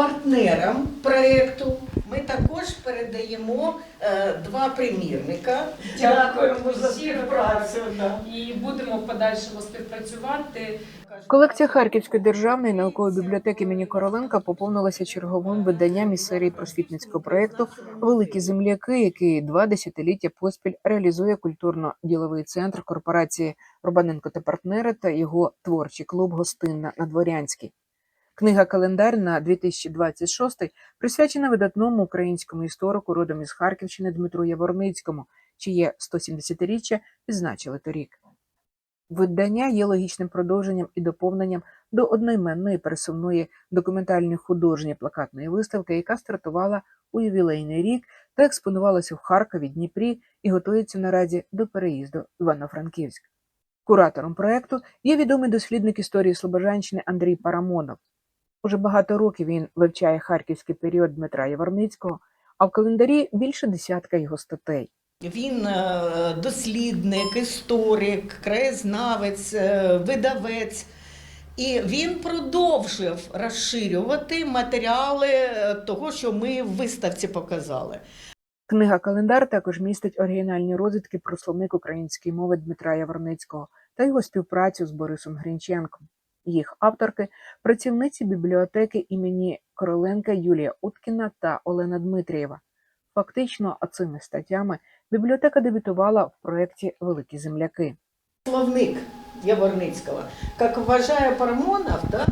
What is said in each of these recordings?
партнерам проєкту ми також передаємо е, два примірника. Дякуємо за співпрацю. да. і будемо в подальшому співпрацювати. Колекція Харківської державної наукової бібліотеки імені Короленка поповнилася черговим виданням із серії просвітницького проєкту Великі земляки, який два десятиліття поспіль реалізує культурно-діловий центр корпорації Рубаненко та партнери та його творчий клуб Гостинна на Дворянській. Книга календар на 2026 присвячена видатному українському історику родом із Харківщини Дмитру Яворницькому, чиє 170-річчя відзначили торік. Видання є логічним продовженням і доповненням до одноіменної пересувної документальної художньої плакатної виставки, яка стартувала у ювілейний рік та експонувалася в Харкові, Дніпрі і готується наразі до переїзду Івано-Франківськ. Куратором проекту є відомий дослідник історії Слобожанщини Андрій Парамонов. Уже багато років він вивчає харківський період Дмитра Яворницького, а в календарі більше десятка його статей. Він е, дослідник, історик, краєзнавець, е, видавець. І він продовжив розширювати матеріали е, того, що ми в виставці показали. Книга Календар також містить оригінальні розвідки про словник української мови Дмитра Яворницького та його співпрацю з Борисом Грінченком. Їх авторки працівниці бібліотеки імені Короленка Юлія Уткіна та Олена Дмитрієва. Фактично, цими статтями бібліотека дебютувала в проєкті Великі земляки. Словник Яворницького, як вважає Парамонов, да,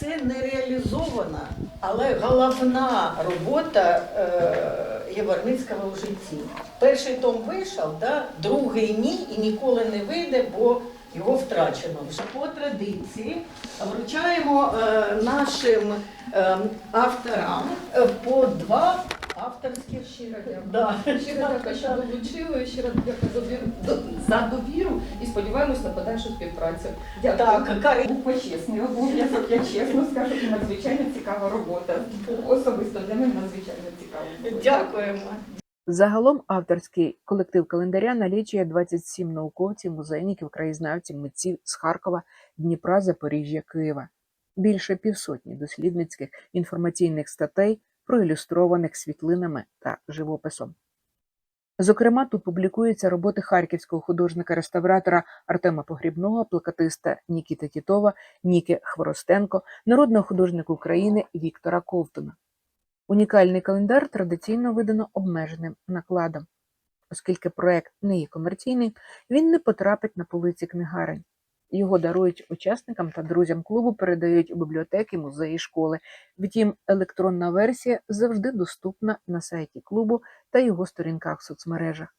це не реалізована, але головна робота е, Яворницького в житті. Перший том вийшов, да, другий ні і ніколи не вийде, бо його втрачено. вже. По традиції вручаємо е, нашим е, авторам е, по два авторських Щиро дякую. Щиро дякую, що долучили, щиро дякую за довіру, за довіру і сподіваємось на подальшу співпрацю. Дякую. Так, Карин. Був почесний обов'язок, я чесно скажу, і надзвичайно цікава робота. Особисто для мене надзвичайно цікава. було. Дякуємо. Загалом авторський колектив календаря налічує 27 науковців, музейників, краєзнавців, митців з Харкова, Дніпра, Запоріжжя, Києва. Більше півсотні дослідницьких інформаційних статей, проілюстрованих світлинами та живописом. Зокрема, тут публікуються роботи харківського художника-реставратора Артема Погрібного, плакатиста Нікіти Тітова, Ніки Хворостенко, народного художника України Віктора Ковтуна. Унікальний календар традиційно видано обмеженим накладом. Оскільки проект не є комерційний, він не потрапить на полиці книгарень. Його дарують учасникам та друзям клубу, передають у бібліотеки, музеї, школи. Втім, електронна версія завжди доступна на сайті клубу та його сторінках в соцмережах.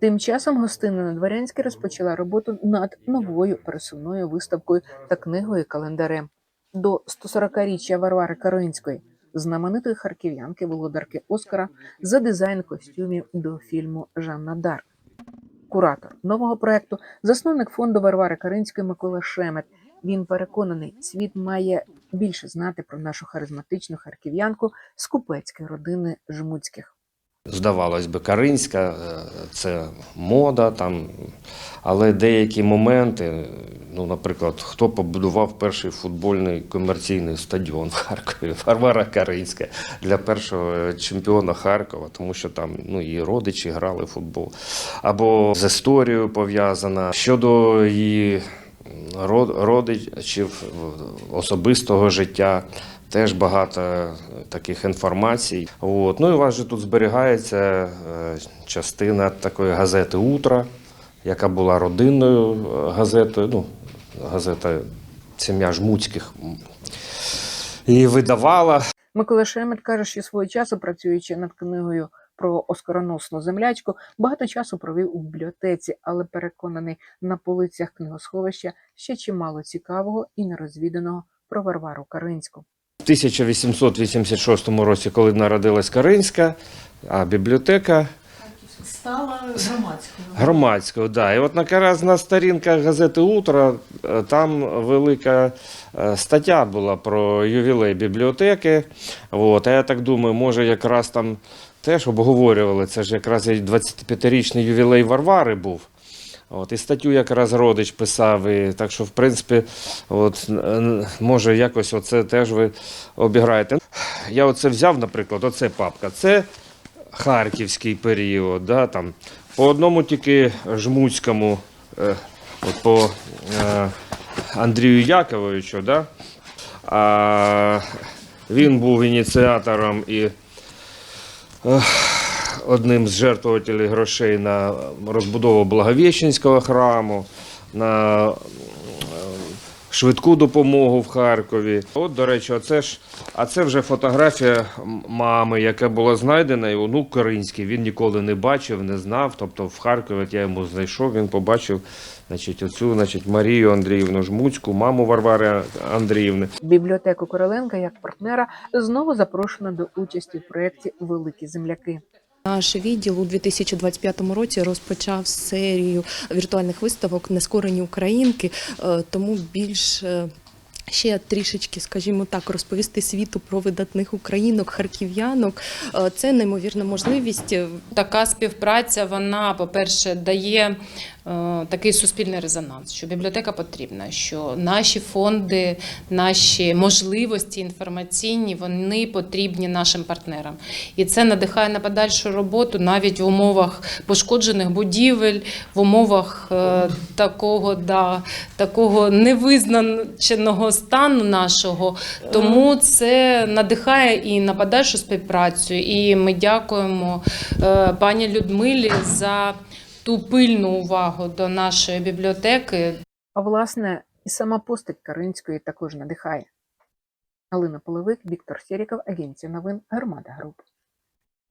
Тим часом гостина на Дворянській розпочала роботу над новою пересувною виставкою та книгою календарем до 140-річчя Варвари Каринської, знаменитої харків'янки володарки Оскара за дизайн костюмів до фільму Жанна Дарк. Куратор нового проекту, засновник фонду Варвари Каринської Микола Шемет. Він переконаний, світ має більше знати про нашу харизматичну харків'янку з купецької родини Жмуцьких. Здавалось би, Каринська, е, це мода там, але деякі моменти, ну, наприклад, хто побудував перший футбольний комерційний стадіон в Харкові, Варвара Каринська для першого чемпіона Харкова, тому що там ну, її родичі грали в футбол. Або з історією пов'язана щодо її родичів особистого життя. Теж багато таких інформацій. От. Ну і у вас же тут зберігається е, частина такої газети Утро, яка була родинною е, газетою. Ну, газета сім'я Жмуцьких. І видавала. Микола Шемет каже, що свого часу, працюючи над книгою про оскароносну землячку, багато часу провів у бібліотеці, але переконаний на полицях книгосховища ще чимало цікавого і нерозвіданого про Варвару Каринську. В 1886 році, коли народилась Каринська, а бібліотека Стала громадською. Громадського, да. І от якраз на сторінках газети Утро е, там велика е, стаття була про ювілей бібліотеки. От, а я так думаю, може якраз там теж обговорювали. Це ж якраз і 25-річний ювілей Варвари був. От, і статтю якраз родич писав, і, так що, в принципі, от, е, може якось оце теж ви обіграєте. я оце взяв, наприклад, оце папка. Це харківський період, да, там, по одному тільки жмуцькому, е, от по е, Андрію Яковичу, да, а, він був ініціатором і е, одним з жертвувателів грошей на розбудову Благовіщенського храму, на швидку допомогу в Харкові. От, до речі, оце ж, а це вже фотографія мами, яка була знайдена, і онук Коринський. Він ніколи не бачив, не знав. Тобто в Харкові я йому знайшов, він побачив значить, оцю значить, Марію Андріївну Жмуцьку, маму Варвари Андріївни. Бібліотеку Короленка як партнера знову запрошено до участі в проєкті Великі земляки. Наш відділ у 2025 році розпочав серію віртуальних виставок Нескорені українки, е, тому більш е, ще трішечки, скажімо так, розповісти світу про видатних українок, харків'янок. Е, Це неймовірна можливість. Така співпраця, вона, по-перше, дає е, такий суспільний резонанс, що бібліотека потрібна, що наші фонди, наші можливості інформаційні, вони потрібні нашим партнерам. І це надихає на подальшу роботу навіть в умовах пошкоджених будівель, в умовах е, такого, да, такого невизначеного стану нашого. Тому це надихає і на подальшу співпрацю. І ми дякуємо е, пані Людмилі за ту пильну увагу до нашої бібліотеки. А власне, і сама постать Каринської також надихає. Галина Половик, Віктор Сєріков, Агенція новин Громада Груп.